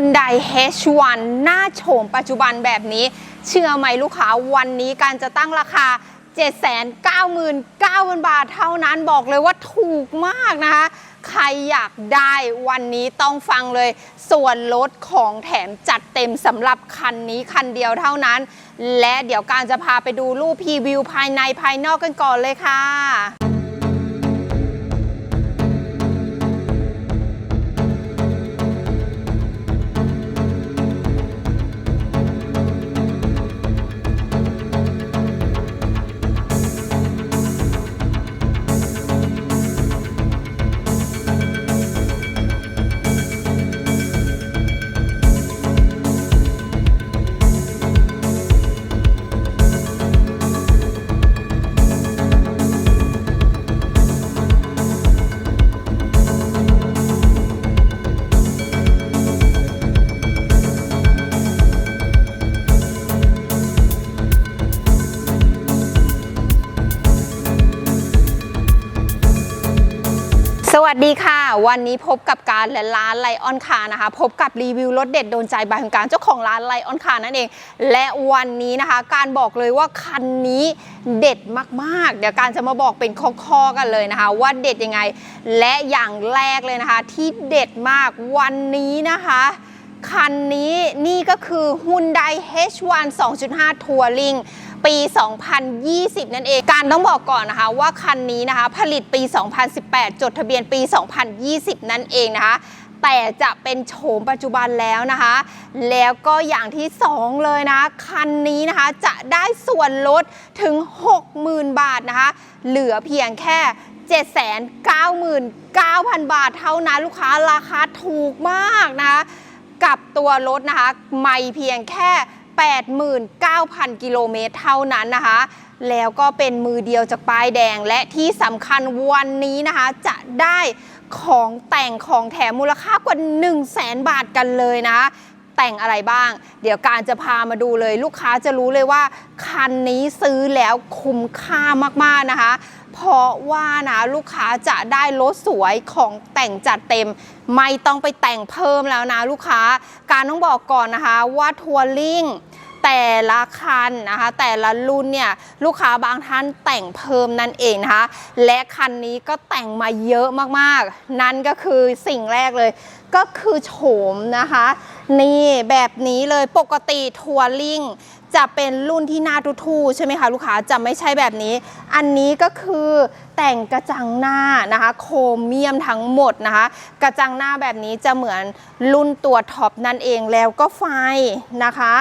Hyundai H1 หน้าโฉมปัจจุบันแบบนี้ เชื่อไหมลูกค้าวันนี้การจะตั้งราคา 799,000 บาทเท่านั้นบอกเลยว่าถูกมากนะคะใครอยากได้วันนี้ต้องฟังเลย ส่วนลดของแถมจัดเต็มสำหรับคันนี้คันเดียวเท่านั้น และเดี๋ยวการจะพาไปดูรูปพรีวิวภายในภายนอกกันก่อนเลยค่ะ ดีค่ะ วันนี้พบกับการและร้านไลออนคานะคะ พบกับรีวิวรถเด็ดโดนใจบายของการเจ้าของร้านไลออนคานั่นเอง และวันนี้นะคะ การบอกเลยว่าคันนี้เด็ดมากๆ เดี๋ยวการจะมาบอกเป็นข้อๆกันเลยนะคะ ว่าเด็ดยังไง และอย่างแรกเลยนะคะ ที่เด็ดมากวันนี้นะคะคันนี้นี่ก็คือ Hyundai H1 2.5 Touring ปี 2020 นั่นเอง การต้องบอกก่อนนะคะว่าคันนี้นะคะผลิตปี 2018 จดทะเบียนปี 2020 นั่นเองนะคะแต่จะเป็นโฉมปัจจุบันแล้วนะคะ แล้วก็อย่างที่ 2 เลยนะ คันนี้นะคะจะได้ส่วนลดถึง 60,000 บาทนะคะ เหลือเพียงแค่799,000 บาทเท่านั้น ลูกค้าราคาถูกมากนะคะ กับตัวรถนะคะ ไม่เพียงแค่ 89,000 กิโลเมตรเท่านั้นนะคะ แล้วก็เป็นมือเดียวจากป้ายแดงและที่สำคัญวันนี้นะคะ จะได้ของแต่งของแถมมูลค่ากว่า 1 0 0 0 0แสนบาทกันเลยนะแต่งอะไรบ้าง เดี๋ยวการจะพามาดูเลยลูกค้าจะรู้เลยว่าคันนี้ซื้อแล้วคุ้มค่ามากๆนะคะ เพราะว่านะลูกค้าจะได้รถสวยของแต่งจัดเต็ม ไม่ต้องไปแต่งเพิ่มแล้วนะลูกค้า การต้องบอกก่อนนะคะว่าทัวริง แต่ละคันนะคะ แต่ละรุ่นเนี่ยลูกค้าบางท่านแต่งเพิ่มนั่นเองนะคะ และคันนี้ก็แต่งมาเยอะมากๆ นั่นก็คือสิ่งแรกเลย ก็คือโฉมนะคะ นี่แบบนี้เลยปกติทัวริงจะเป็นรุ่นที่หน้าทู่ๆใช่ไหมคะลูกค้าจะไม่ใช่แบบนี้ อันนี้ก็คือแต่งกระจังหน้านะคะ โครเมียมทั้งหมดนะคะ กระจังหน้าแบบนี้จะเหมือนรุ่นตัวท็อปนั่นเองแล้วก็ไฟนะคะ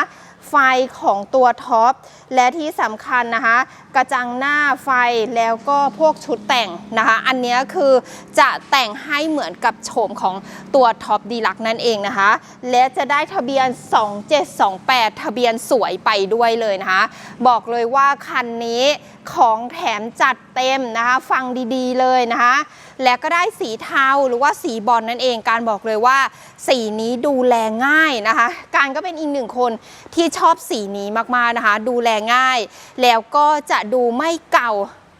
ไฟของตัวท็อป และที่สำคัญนะคะ กระจังหน้าไฟแล้วก็พวกชุดแต่งนะคะ อันนี้คือจะแต่งให้เหมือนกับโฉมของตัวท็อปดีลักนั่นเองนะคะ และจะได้ทะเบียน 2728 ทะเบียนสวยไปด้วยเลยนะคะ บอกเลยว่าคันนี้ของแถมจัดเต็มนะคะ ฟังดีๆเลยนะคะ และก็ได้สีเทาหรือว่าสีบอลนั่นเอง การบอกเลยว่า สีนี้ดูแลง่ายนะคะ การก็เป็นอีกหนึ่งคนที่ชอบสีนี้มากๆนะคะ ดูแลง่าย แล้วก็จะดูไม่เก่า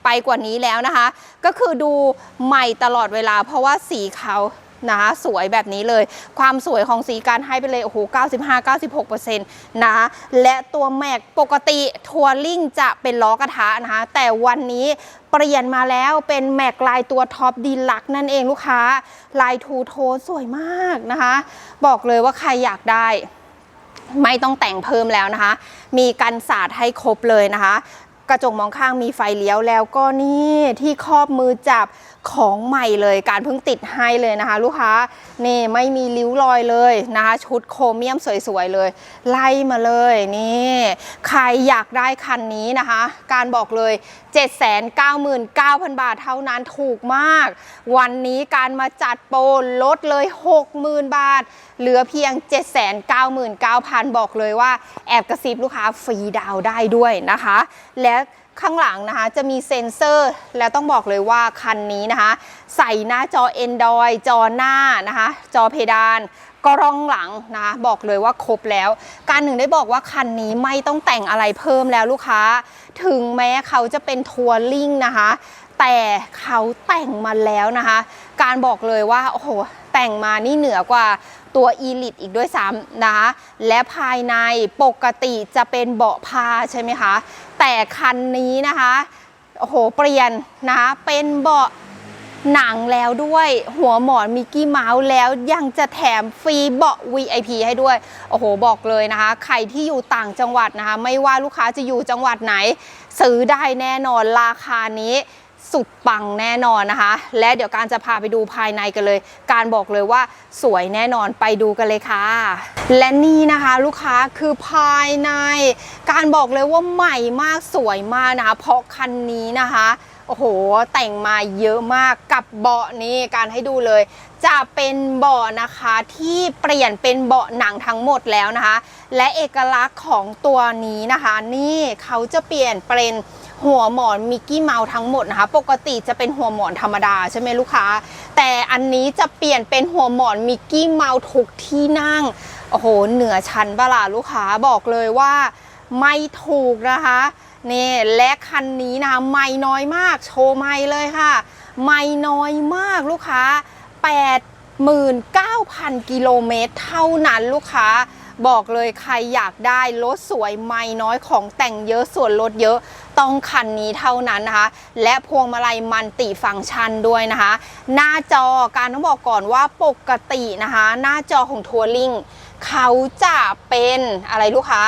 ไปกว่านี้แล้วนะคะ ก็คือดูใหม่ตลอดเวลาเพราะว่าสีเขา นะคะสวยแบบนี้เลย ความสวยของสีการให้ไปเลย โอ้โห 95-96%นะคะและตัวแม็กปกติทัวริงจะเป็นล้อกระทะนะคะแต่วันนี้เปลี่ยนมาแล้วเป็นแม็กลายตัวท็อปดีลักนั่นเองลูกค้า ลายทูโทนสวยมากนะคะ บอกเลยว่าใครอยากได้ไม่ต้องแต่งเพิ่มแล้วนะคะ มีกันสาดให้ครบเลยนะคะ กระจกมองข้างมีไฟเลี้ยวแล้วก็นี่ที่ครอบมือจับของใหม่เลย การเพิ่งติดให้เลยนะคะ ลูกค้านี่ไม่มีริ้วรอยเลยนะคะ ชุดโครเมียมสวยๆเลย ไล่มาเลยนี่ใครอยากได้คันนี้นะคะ การบอกเลย 799,000 บาทเท่านั้นถูกมาก วันนี้การมาจัดโปรลดเลย 60,000 บาท เหลือเพียง 799,000 บอกเลยว่าแอบกระซิบลูกค้าฟรีดาวได้ด้วยนะคะ และ ข้างหลังนะคะ จะมีเซ็นเซอร์ แล้วต้องบอกเลยว่าคันนี้นะคะ ใส่หน้าจอ Android จอหน้านะคะ จอเพดานกล้องหลังนะคะบอกเลยว่าครบแล้ว การหนึ่งได้บอกว่าคันนี้ไม่ต้องแต่งอะไรเพิ่มแล้วลูกค้า ถึงแม้เขาจะเป็นทัวริงนะคะ แต่เขาแต่งมาแล้วนะคะ การบอกเลยว่าโอ้โห แต่งมานี่เหนือกว่าตัว e l i t อีกด้วยซ้ำนะคะและภายในปกติจะเป็นเบาะผ้าใช่ไหมคะ แต่คันนี้นะคะโอ้โหเปลี่ยนนะคะเป็นเบาะหนังแล้วด้วย หัวหมอนมิกกี้เมาส์แล้วยังจะแถมฟรีเบาะ VIP ให้ด้วย โอ้โห บอกเลยนะคะ ใครที่อยู่ต่างจังหวัดนะคะ ไม่ว่าลูกค้าจะอยู่จังหวัดไหน ซื้อได้แน่นอนราคานี้ สุดปังแน่นอนนะคะ และเดี๋ยวการจะพาไปดูภายในกันเลย การบอกเลยว่าสวยแน่นอนไปดูกันเลยค่ะ และนี่นะคะลูกค้าคือภายใน การบอกเลยว่าใหม่มากสวยมากนะคะ เพราะคันนี้นะคะโอ้โห แต่งมาเยอะมากกับเบาะนี้การให้ดูเลย จะเป็นเบาะนะคะที่เปลี่ยนเป็นเบาะหนังทั้งหมดแล้วนะคะ และเอกลักษณ์ของตัวนี้นะคะ นี่เขาจะเปลี่ยนเป็น หัวหมอนมิกกี้เมาส์ทั้งหมดนะคะ ปกติจะเป็นหัวหมอนธรรมดาใช่ไหมลูกค้า แต่อันนี้จะเปลี่ยนเป็นหัวหมอนมิกกี้เมาส์ทุกที่นั่ง โอ้โห เหนือชั้นบลาลูกค้าบอกเลยว่าไม่ถูกนะคะนี่และคันนี้นะไม่น้อยมาก โชว์ไม่เลยค่ะ ไม่น้อยมากลูกค้า 89,000 กิโลเมตรเท่านั้นลูกค้าบอกเลยใครอยากได้รถสวยไม่น้อยของแต่งเยอะส่วนลดเยอะ ต้องคันนี้เท่านั้นนะคะ และพวงมาลัยมันติฟังก์ชันด้วยนะคะ หน้าจอการต้องบอกก่อนว่าปกตินะคะ หน้าจอของทัวริงเขาจะเป็นอะไรลูกค้า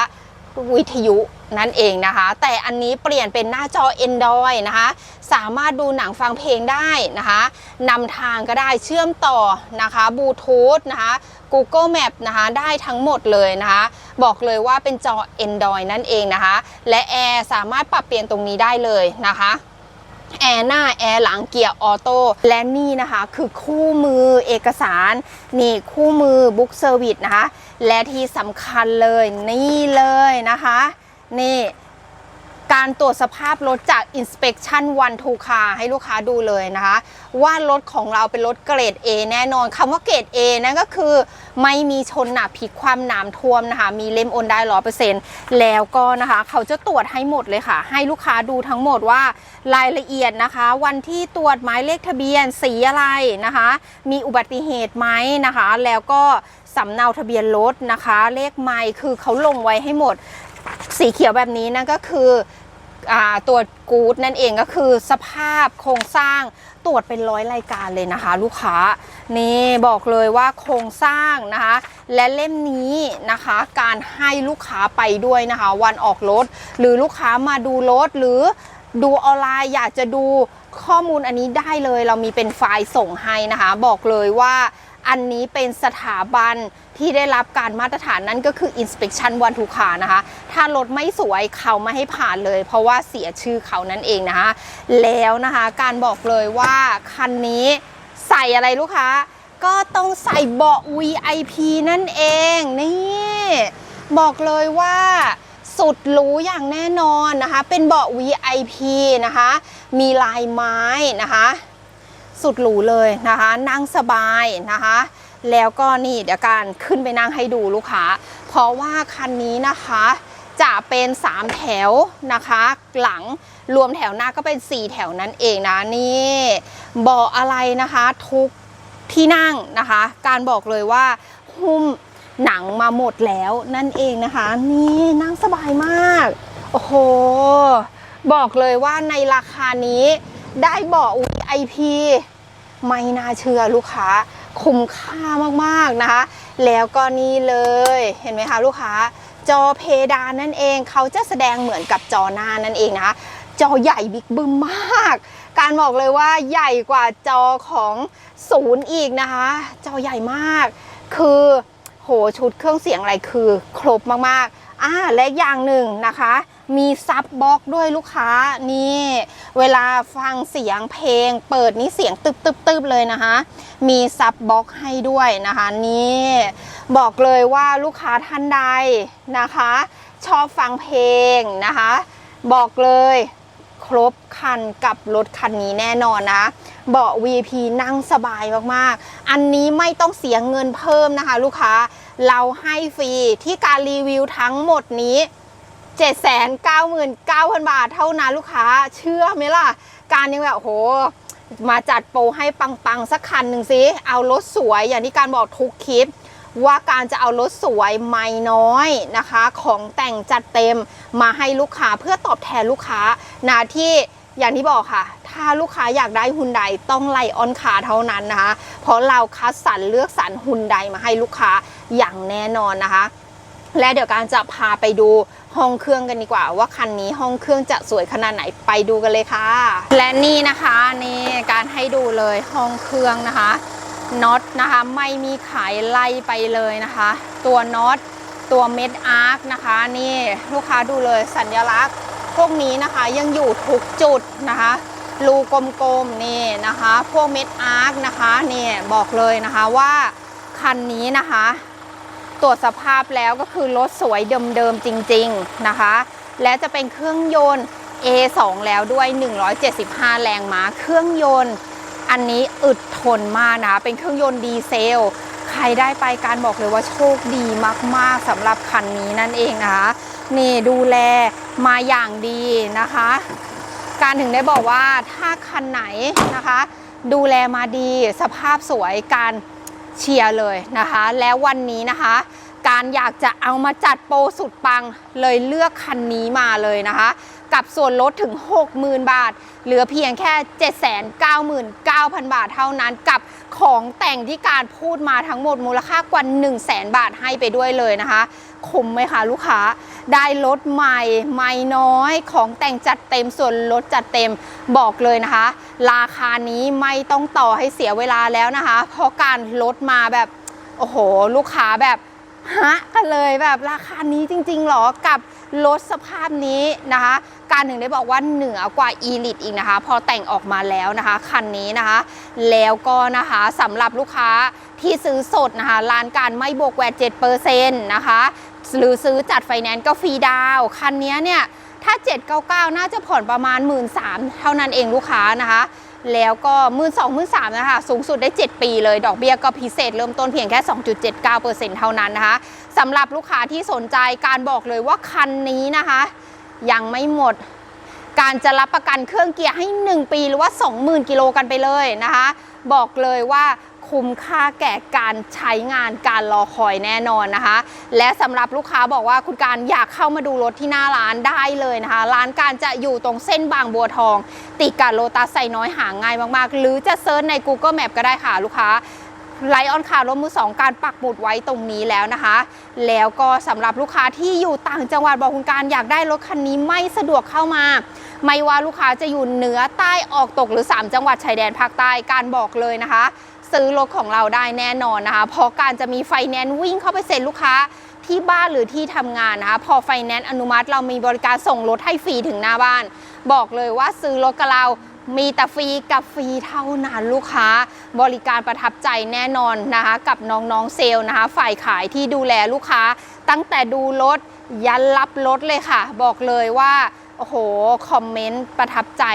วิทยุนั่นเองนะคะ แต่อันนี้เปลี่ยนเป็นหน้าจอ Android นะคะ สามารถดูหนังฟังเพลงได้นะคะนำทางก็ได้เชื่อมต่อนะคะบลูทูธนะคะ Google Map นะคะได้ทั้งหมดเลยนะคะ บอกเลยว่าเป็นจอ Android นั่นเองนะคะ และแอร์สามารถปรับเปลี่ยนตรงนี้ได้เลยนะคะแอร์หน้า แอร์หลังเกียร์ออโต้และนี่นะคะ คือคู่มือเอกสาร นี่คู่มือบุ๊กเซอร์วิสนะคะ และที่สำคัญเลยนี่เลยนะคะ นี่ การตรวจสภาพรถจาก Inspection One to Car ให้ลูกค้าดูเลยนะคะ ว่ารถของเราเป็นรถเกรด A แน่นอนคำว่าเกรด A นั่นก็คือ ไม่มีชนหนักพลิกความน้ำท่วมนะคะ มีเล่มโอนได้ร้อเปอร์เซ็นต์แล้วก็นะคะ เขาจะตรวจให้หมดเลยค่ะ ให้ลูกค้าดูทั้งหมดว่ารายละเอียดนะคะ วันที่ตรวจหมายเลขทะเบียนสีอะไรนะคะ มีอุบัติเหตุไหมนะคะ แล้วก็สำเนาทะเบียนรถนะคะ เลขไมล์คือเขาลงไว้ให้หมด สีเขียวแบบนี้นั่นก็คืออตัวกู๊ดนั่นเองก็คือสภาพโครงสร้างตรวจเป็นร้อยรายการเลยนะคะ ลูกค้านี่บอกเลยว่าโครงสร้างนะคะ และเล่มนี้นะคะ การให้ลูกค้าไปด้วยนะคะ วันออกรถ หรือลูกค้ามาดูรถหรือดูออนไลน์อยากจะดูข้อมูลอันนี้ได้เลย เรามีเป็นไฟล์ส่งให้นะคะ บอกเลยว่าอันนี้เป็นสถาบัน ที่ได้รับการมาตรฐานนั่นก็คือ Inspection One to Car นะคะ ถ้ารถไม่สวยเขาไม่ให้ผ่านเลย เพราะว่าเสียชื่อเขานั่นเองนะคะ แล้วนะคะการบอกเลยว่าคันนี้ใส่อะไรลูกค้า ก็ต้องใส่เบาะ VIP นั่นเองนี่บอกเลยว่าสุดหรูอย่างแน่นอนนะคะ เป็นเบาะ VIP นะคะ มีลายไม้นะคะ สุดหรูเลยนะคะ นั่งสบายนะคะ แล้วก็นี่เดี๋ยวการขึ้นไปนั่งให้ดูลูกค้า เพราะว่าคันนี้นะคะจะเป็น 3 แถวนะคะ หลังรวมแถวหน้าก็เป็น 4 แถวนั่นเองนะนี่เบาะอะไรนะคะทุกที่นั่งนะคะ การบอกเลยว่าหุ้มหนังมาหมดแล้วนั่นเองนะคะ นี่นั่งสบายมาก โอ้โห บอกเลยว่าในราคานี้ได้เบาะ VIP ไม่น่าเชื่อลูกค้า คุ้มค่ามากๆนะคะ แล้วก็นี่เลยเห็นไหมคะลูกค้า จอเพดานนั่นเอง เขาจะแสดงเหมือนกับจอหน้านั่นเองนะคะ จอใหญ่บิ๊กบึ้มมาก การบอกเลยว่าใหญ่กว่าจอของศูนย์อีกนะคะ จอใหญ่มาก คือโหชุดเครื่องเสียงอะไรคือครบมากๆอ่าและอย่างหนึ่งนะคะ มีซับบ็อกด้วยลูกค้านี่เวลาฟังเสียงเพลง เปิดนี่เสียงตึบตึบตึบเลยนะคะ มีซับบ็อกให้ด้วยนะคะนี่บอกเลยว่าลูกค้าท่านใดนะคะ ชอบฟังเพลงนะคะ บอกเลยครบคันกับรถคันนี้แน่นอนนะเบาะ V.P. นั่งสบายมากๆ อันนี้ไม่ต้องเสียเงินเพิ่มนะคะ ลูกค้าเราให้ฟรีที่การรีวิวทั้งหมดนี้ 799,000 บาทเท่านั้นลูกค้าเชื่อไหมล่ะ การยังแบบโห มาจัดโปรให้ปังๆ สักคันหนึ่งสิเอารถสวยอย่างที่การบอกทุกคลิปว่าการจะเอารถสวยไม่น้อยนะคะ ของแต่งจัดเต็มมาให้ลูกค้าเพื่อตอบแทนลูกค้านะที่อย่างที่บอกค่ะ ถ้าลูกค้าอยากได้ฮุนไดต้องไลออนคาเท่านั้นนะคะ เพราะเราคัดสรรเลือกสรรฮุนไดมาให้ลูกค้าอย่างแน่นอนนะคะ และเดี๋ยวการจะพาไปดู ห้องเครื่องกันดีกว่า ว่าคันนี้ห้องเครื่องจะสวยขนาดไหนไปดูกันเลยค่ะ และนี่นะคะนี่การให้ดูเลยห้องเครื่องนะคะน็อตนะคะไม่มีขายไล่ไปเลยนะคะ ตัวน็อตตัวเม็ดอาร์คนะคะนี่ลูกค้าดูเลยสัญลักษณ์ พวกนี้นะคะยังอยู่ทุกจุดนะคะรูกลมๆนี่นะคะ พวกเม็ดอาร์คนะคะนี่บอกเลยนะคะว่าคันนี้นะคะ ตรวจสภาพแล้วก็คือรถสวยเดิมๆจริงๆนะคะ และจะเป็นเครื่องยนต์ A2 แล้วด้วย 175 แรงม้า เครื่องยนต์ อันนี้อึดทนมากนะ เป็นเครื่องยนต์ดีเซล ใครได้ไปการบอกเลยว่าโชคดีมากๆสำหรับคันนี้นั่นเองนะคะ นี่ดูแลมาอย่างดีนะคะ การถึงได้บอกว่าถ้าคันไหนนะคะ ดูแลมาดีสภาพสวยการ เชียร์เลยนะคะ แล้ววันนี้นะคะ การอยากจะเอามาจัดโปรสุดปังเลยเลือกคันนี้มาเลยนะคะ กับส่วนลดถึง 60,000 บาท เหลือเพียงแค่ 799,000 บาทเท่านั้นกับของแต่งที่การพูดมาทั้งหมดมูลค่ากว่า 1 0 0 0 0แบาทให้ไปด้วยเลยนะคะคุ้มไหมคะลูกค้า ได้รถใหม่ไม่น้อยของแต่งจัดเต็มส่วนลดจัดเต็มบอกเลยนะคะ ราคานี้ไม่ต้องต่อให้เสียเวลาแล้วนะคะ เพราะการลดมาแบบ โอ้โห ลูกค้าแบบฮะกันเลยแบบราคานี้จริงๆหรอกับ รถสภาพนี้นะคะ การถึงได้บอกว่าเหนือกว่า e l i t อีกนะคะ พอแต่งออกมาแล้วนะคะคันนี้นะคะ แล้วก็นะคะสำหรับลูกค้าที่ซื้อสดนะคะร้านการไม่บวกแวด7%นะคะหรือซื้อจัดไฟแนนซ์ก็ฟรีดาวคันนี้เนี่ยถ้า 799 น่าจะผ่อนประมาณ 1 3ื่นเท่านั้นเองลูกค้านะคะ แล้วก็1 2 0 0 0 0 3นะคะ สูงสุดได้ 7 ปีเลย ดอกเบี้ยก็พิเศษเริ่มต้นเพียงแค่ 2.79%เท่านั้นนะคะ สำหรับลูกค้าที่สนใจการบอกเลยว่าคันนี้นะคะ ยังไม่หมด การจะรับประกันเครื่องเกียร์ให้ 1 ปีหรือว่า 20,000 กิโลกันไปเลยนะคะ บอกเลยว่าคุ้มค่าแก่การใช้งานการรอคอยแน่นอนนะคะ และสำหรับลูกค้าบอกว่าคุณการอยากเข้ามาดูรถที่หน้าร้านได้เลยนะคะ ร้านการจะอยู่ตรงเส้นบางบัวทอง ติดกับโลตัสไซน้อยหาง่ายมากๆ หรือจะเซิร์ชใน Google Map ก็ได้ค่ะลูกค้า ไลออนคาร์รถมือสองการปักหมุดไว้ตรงนี้แล้วนะคะ แล้วก็สำหรับลูกค้าที่อยู่ต่างจังหวัดบอกคุณการอยากได้รถคันนี้ไม่สะดวกเข้ามา ไม่ว่าลูกค้าจะอยู่เหนือใต้ออกตกหรือ 3 จังหวัดชายแดนภาคใต้การบอกเลยนะคะ ซื้อรถของเราได้แน่นอนนะคะ เพราะการจะมีไฟแนนซ์วิ่งเข้าไปเซ็นลูกค้าที่บ้านหรือที่ทำงานนะคะ พอไฟแนนซ์อนุมัติเรามีบริการส่งรถให้ฟรีถึงหน้าบ้าน บอกเลยว่าซื้อรถกับเรา มีแต่ฟรีกับฟรีเท่านั้นลูกค้า บริการประทับใจแน่นอนนะคะ กับน้องๆเซลล์นะคะ ฝ่ายขายที่ดูแลลูกค้า ตั้งแต่ดูรถยันรับรถเลยค่ะ บอกเลยว่าโอ้โหคอมเมนต์ประทับใจ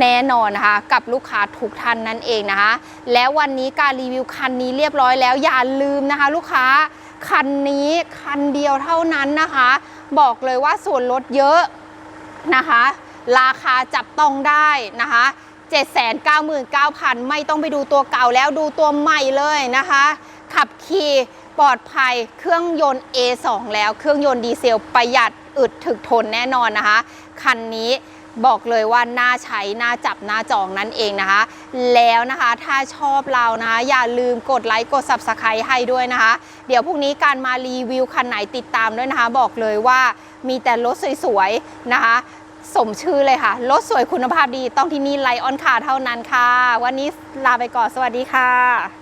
แน่นอนนะคะกับลูกค้าทุกท่านนั่นเองนะคะ แล้ววันนี้การรีวิวคันนี้เรียบร้อยแล้วอย่าลืมนะคะ ลูกค้าคันนี้คันเดียวเท่านั้นนะคะ บอกเลยว่าส่วนลดเยอะนะคะ ราคาจับต้องได้นะคะ799,000 ไม่ต้องไปดูตัวเก่าแล้วดูตัวใหม่เลยนะคะ ขับขี่ปลอดภัยเครื่องยนต์ A2 แล้วเครื่องยนต์ดีเซลประหยัดอึดถึกทนแน่นอนนะคะ คันนี้บอกเลยว่าน่าใช้น่าจับน่าจองนั่นเองนะคะ แล้วนะคะถ้าชอบเรานะคะอย่าลืมกดไลค์กด Subscribe ให้ด้วยนะคะ เดี๋ยวพรุ่งนี้การมารีวิวคันไหนติดตามด้วยนะคะ บอกเลยว่ามีแต่รถสวยๆนะคะ สมชื่อเลยค่ะ รถสวยคุณภาพดีต้องที่นี่ไลออนคาเท่านั้นค่ะ วันนี้ลาไปก่อน สวัสดีค่ะ